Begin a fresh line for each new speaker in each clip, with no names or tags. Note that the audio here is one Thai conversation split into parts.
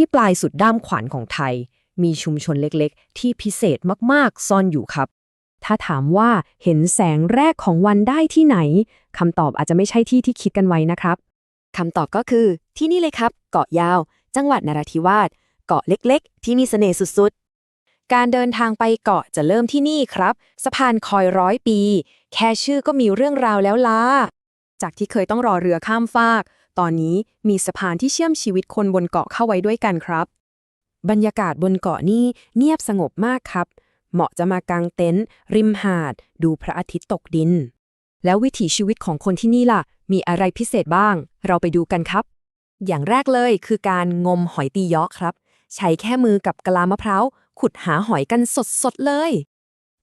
ที่ปลายสุดด้ามขวานของไทย มีชุมชนเล็กๆ ที่พิเศษมากๆ ซ่อนอยู่ครับ ถ้าถามว่าเห็นแสงแรกของวันได้ที่ไหนคำตอบอาจจะไม่ใช่ที่ที่คิดกันไว้นะครับ
คำตอบก็คือ ที่นี่เลยครับ เกาะยาว จังหวัดนราธิวาสเกาะเล็กๆ ที่มีเสน่ห์สุดๆ การเดินทางไปเกาะจะเริ่มที่นี่ครับ สะพานคอยร้อยปี แค่ชื่อก็มีเรื่องราวแล้วล่ะ
จากที่เคยต้องรอเรือข้ามฟาก ตอนนี้มีสะพานที่เชื่อมชีวิตคนบนเกาะเข้าไว้ด้วยกันครับ บรรยากาศบนเกาะนี่เงียบสงบมากครับ เหมาะจะมากางเต็นท์ริมหาด ดูพระอาทิตย์ตกดิน
แล้ววิถีชีวิตของคนที่นี่ล่ะ มีอะไรพิเศษบ้าง เราไปดูกันครับ อย่างแรกเลยคือการงมหอยตียาะครับ ใช้แค่มือกับกะลามะพร้าวขุดหาหอยกันสดๆเลย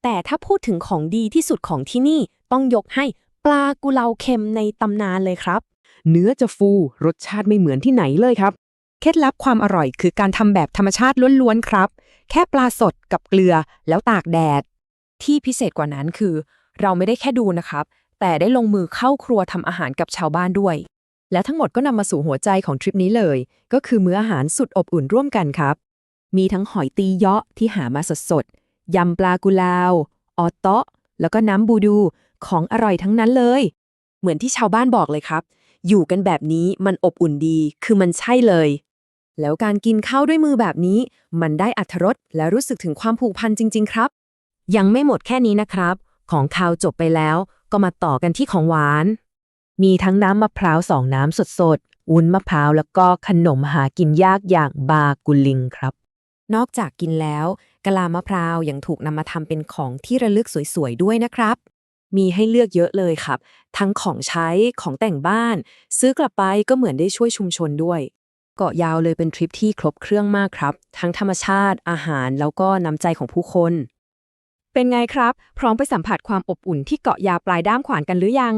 แต่ถ้าพูดถึงของดีที่สุดของที่นี่ต้องยกให้ปลากุเลาเค็มในตำนานเลยครับ
เนื้อจะฟู รสชาติไม่เหมือนที่ไหนเลยครับ เคล็ดลับความอร่อยคือการทำแบบธรรมชาติล้วนๆครับ แค่ปลาสดกับเกลือแล้วตากแดด
ที่พิเศษกว่านั้นคือ เราไม่ได้แค่ดูนะครับ แต่ได้ลงมือเข้าครัวทำอาหารกับชาวบ้านด้วย และทั้งหมดก็นำมาสู่หัวใจของทริปนี้เลย ก็คือมื้ออาหารสุดอบอุ่นร่วมกันครับ มีทั้งหอยตีเยาะที่หามาสดๆยำปลากุลาวออเตาะแล้วก็น้ำบูดูของอร่อยทั้งนั้นเลย เหมือนที่ชาวบ้านบอกเลยครับ อยู่กันแบบนี้มันอบอุ่นดี คือมันใช่เลย แล้วการกินข้าวด้วยมือแบบนี้ มันได้อัธรสและรู้สึกถึงความผูกพันจริง ๆ ครับ ยังไม่หมดแค่นี้นะครับ ของคาวจบไปแล้ว ก็มาต่อกันที่ของหวาน มีทั้งน้ำมะพร้าวสองน้ำสดๆวุ้นมะพร้าวแล้วก็ขนมหากินยากอย่างบากุลิงครับ นอกจากกินแล้วกะลามะพร้าวยังถูกนำมาทำเป็นของที่ระลึกสวยๆด้วยนะครับ มีให้เลือกเยอะเลยครับ ทั้งของใช้ของแต่งบ้าน ซื้อกลับไปก็เหมือนได้ช่วยชุมชนด้วยเกาะยาวเลยเป็นทริปที่ครบเครื่องมากครับ ทั้งธรรมชาติอาหารแล้วก็น้ำใจของผู้คน
เป็นไงครับ พร้อมไปสัมผัสความอบอุ่นที่เกาะยาวปลายด้ามขวานกันหรือยัง